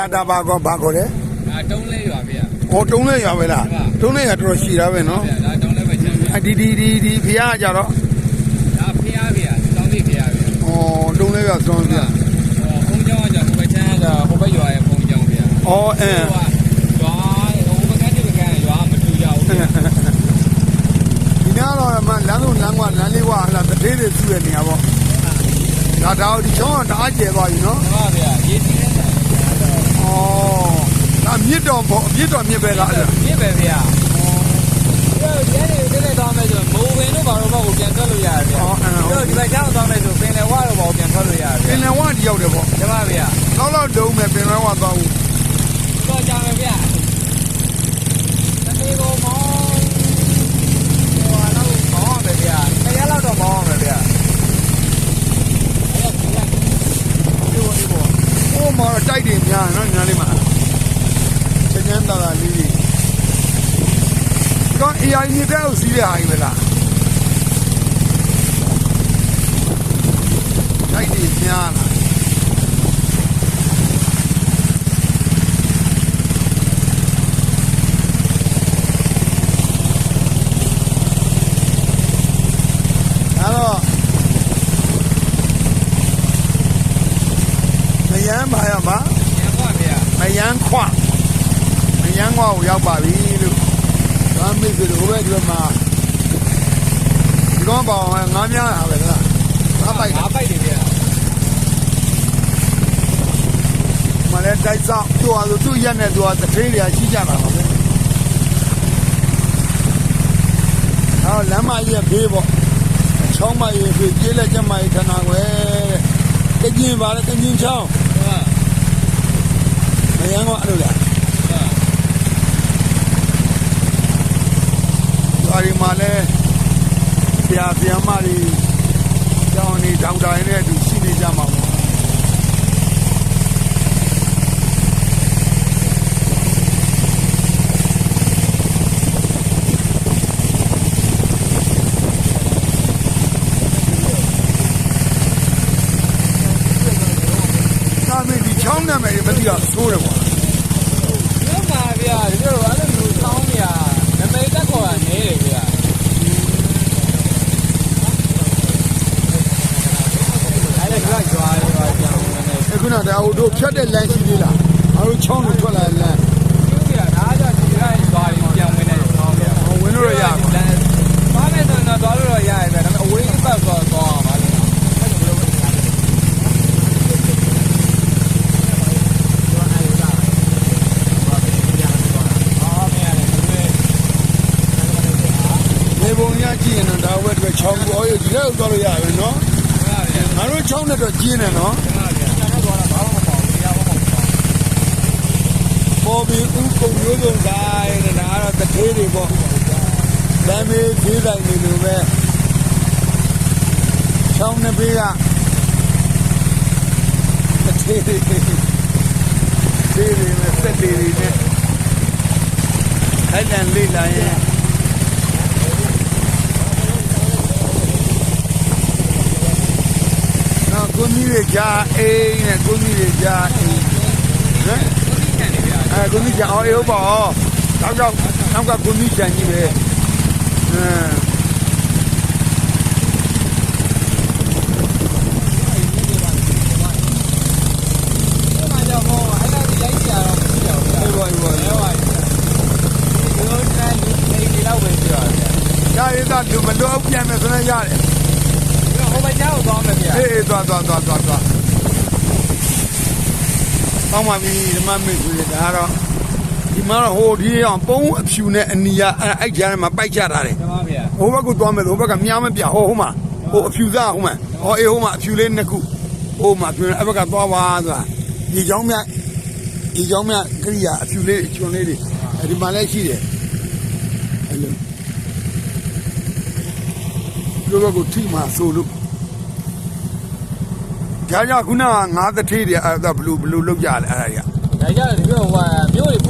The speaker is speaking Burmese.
ဒါဒါဘာကောဘာကောလဲဒါတုံးလေးရွာဗျာဟောတုံးလဲရပဲလားတုံးလဲရတော်တော်ရှိတာပဲနော်ဗျာဒါတုံးလေးပဲချမ်းဗျာအဒီဒီဒီဒီဖះကြတော့ဒါဖျားဗျာတောင်းလေးဖျားဗျာဟောတုံးလဲရသွန်းပြဟိုဘုံကျောင်းကဟိုဘက်ချမ်းကဟိုဘက်ရွာရဲ့ဘုံကျောင်းဗျာဩအင်းရွာဟိုဘက်ကတိဘက်ကရွာမတူကြဘူးဗျာဒီနားတော့မှလမ်းဆုံးလမ်းကလမ်းလေးဝဟလာတသေးတွေသူ့ရဲ့နေရာပေါ့ဒါတော့ဒီချောင်းကတအားကျဲသွားပြီနော်ဟုတ်ဗျာရေးစီးနေတာဩ ဒါမြစ်တော်ပေါ့မြစ်တော်မြစ်ပဲလားအဲ့ဒါပြည့်ပဲဗျာဟိုရဲနေတက်တက်သွားမယ်ဆိုမိုးဝင်တို့ဘာလို့ဘောကိုပြန်ထွက်လို့ရတယ်ဗျာတို့ဒီဘက်ကျောင်းသွားမယ်ဆိုပင်လေဝါတော့ဘောကိုပြန်ထွက်လို့ရတယ် ပင်လယ်ဝတရောက်တယ်ပေါ့ ကျမဗျာ လောက်လောက်တုံးမယ်ပင်လယ်ဝသွားဘူး တော့ကြောင်မယ်ဗျာတတိကိုမောင်းဟိုတော့မောင်းမယ်ဗျာခရလောက်တော့မောင်းမယ်ဗျာအဲ့ဒါကဒီလိုဒီလို ဟိုမှာ တော့တိုက်တယ်များနော်ညာလေးမှာချမ်းချမ်းသာသာလေးလေးတော့ AI မြစ်တဲ့ကိုစီးတဲ့ဟာကြီးပဲလားတိုက်တယ်များလားအဲ့တော့မယမ်းပါရပါ ညံပါ ဗျာမယမ်းခွမယမ်းခွကိုရောက်ပါပြီလို့ဒါမိတ်ဆွေတို့ဟိုဘက်ဒီဘက်မှာဒီကောင်ပေါအောင်ငားများတာပဲလားငါးပိုက်တာငါပိုက်တယ်ဗျာမလဲတိုက်ဆောင်သူ့ဟာဆိုသူ့ရက်နဲ့သူဟာတစ်ထေးတွေကရှိကြတာပါပဲဟောလ မ်းမကြီးရဲ့ဘေးပေါ့ချောင်းမကြီးဘေးကျေးလက်ကျမကြီးခဏွယ်တကျင်ပါလေတကျင်ချောင်းဟုတ်မယမ်းခွအဲ့လိုလားဟုတ်ဒါဒီမှာလဲဆရာဆရာမတွေကျောင်းနေဒေါက်တာရင်းနဲ့အတူရှိနေကြမှာပေါ့ဒါ မင်းဒီချောင်းနာမည်တွေမသိတော့သိုးတယ်ကွာဟုတ်ပါဗျာဒီလိုအဲ့လိုမျိုးဆောင်းဗျာနမိတ်တက်ခေါ်တာနေတယ်ဗျာအဲ့ဒါကရွာရွာကြောင်နေတယ်အခုနောက်ဒါဟိုတို့ဖြတ်တဲ့လမ်းရှိသေးလားငါတို့ချောင်းတွေထွက်လာတဲ့လမ်း ကျူးဗျာဒါကြောင့်ဒီတိုင်းရွာကြောင်ဝင်နေတယ်ဆောင်းဗျာ ဟိုဝင်လို့ရရမှာ ဘာလဲဆိုတော့သွားလို့ရရတယ်ဗျာဒါပေမဲ့အဝေးကြီးပတ်သွားသွားပါလေ နေပုံရကြည့်ရင်တော့ဒါဘက်တွေချောင်းကိုအော်ရဒီလောက်သွားလို့ရပြီနော်ငါတို့ချောင်းနဲ့တော့ကျင်းတယ်နော်ပေါ်ပြီးဥကုံရိုးစုံတိုင်းနဲ့ဒါကတော့တထေးတွေပေါ့လမ်းမေးသေးတိုင်းနေလို့ပဲချောင်းနှစ်ဘေးကတထေးတွေသေးတွေနဲ့စက်တွေနဲ့အဲ့လန်လေးလာရင် နော် ကိုကြီးတွေကြားအိမ်နဲ့ကိုကြီးတွေကြားအိမ်ဟမ်အဲကိုကြီးကြားအော်အေးဟုတ်ပါတော့တော့နောက်ကကိုကြီးကြံကြီးပဲဟမ်အဲ့ဒါကြောင့်ဟောအဲ့ဒါဒီလိုက်ကြတော့မကြဘူးဗျာအေးပါအေးပါအဲ့ဒါဒီလိုတန်းဒီဒီလောက်ပဲပြောရဗျာဒါရတာလူမလို့ပြန်မယ်ဆိုရင်ရတယ် ဟိုဘက်ကျောင်းသွားမယ်ဗျာ အေးအေး သွားသွားသွားသွားသွားကောင်းပါပြီဒီမမေ့ဆိုရတာတော့ဒီမှာတော့ဟိုဒီအောင်ပုံးအဖြူနဲ့အနီယာအဲ့အဲ့ကြားထဲမှာပိုက်ချတာတယ်ကျမဗျာဟိုဘက်ကသွားမယ်ဟိုဘက်ကမြားမပြဟိုဟိုမှာဟိုအဖြူသားဟိုမှာဟောအေးဟိုမှာအဖြူလေးနှစ်ခုဟိုမှာပြင်းအဲ့ဘက်ကသွားပါဆိုတာဒီကြောင်းမြဒီကြောင်းမြကရိယာအဖြူလေးချွန်လေးတွေအဲ့ဒီမှာလည်းရှိတယ်အဲ့လိုဒီဘက်ကထိမှဆိုလို့ ကြာကြာခုနကငါးတထေးတွေအဲ့ဒါဘလူးဘလူးလောက်ကြတယ်အဲ့ဒါကြီးဒါကြတယ်ဒီလိုဟိုမြို့တွေပို့တာဗျာ